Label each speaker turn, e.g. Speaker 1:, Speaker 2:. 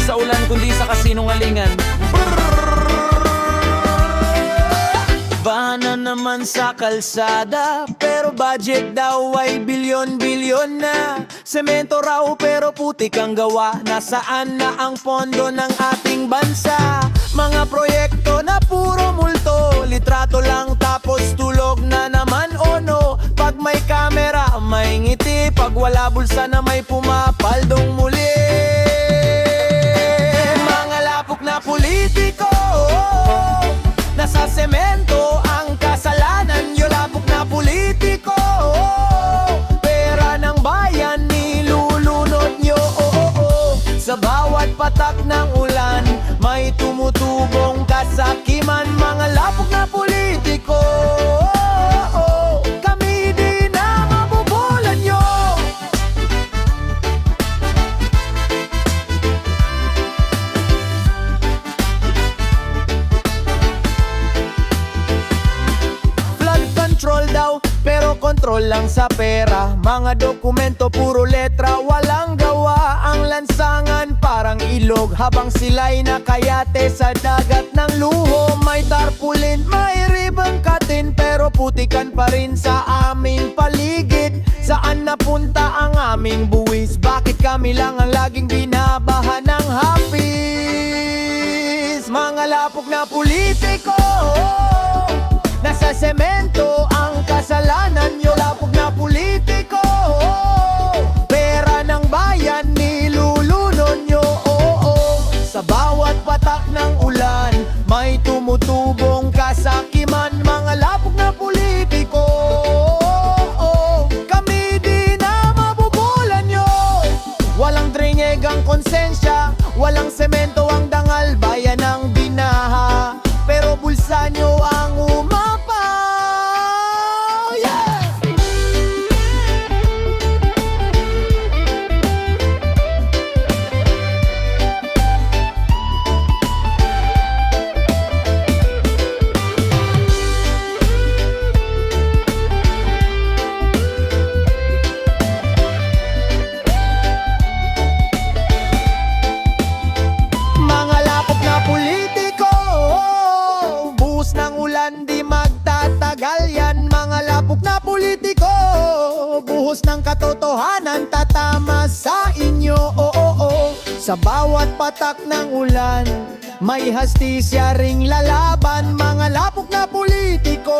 Speaker 1: Hindi sa ulan kundi sa kasinungalingan. Bana naman sa kalsada Pero budget daw ay bilyon-bilyon na. Semento raw pero putik ang gawa. Nasaan na ang pondo ng ating bansa? Mga proyekto na puro multo Litrato lang tapos tulog na naman ono. Pag may kamera may ngiti. Pag wala bulsa na may pumapaldong muli patak ng ulan. May tumutubong kasakiman Mga lapok na politiko. Kami di na mabubulan nyo. Flood control daw, pero control lang sa pera. Mga dokumento, puro letra, ilog Habang sila'y nakayate sa dagat ng luho May tarpaulin, may ribbon cutting Pero putikan pa rin sa aming paligid Saan napunta ang aming buwis? Bakit kami lang ang laging binabahan ng hapis? Mga lapok na politiko Nasa semento ang kasalanan nyo Lapog May tumutubong kasakiman Mga lapog na politiko. Kami di na mabubulan nyo. Walang dringeg ang konsensya Walang semento Buhos ng katotohanan tatama sa inyo. Oo, oo, sa bawat patak ng ulan May hastisya ring lalaban Mga lapok na politiko.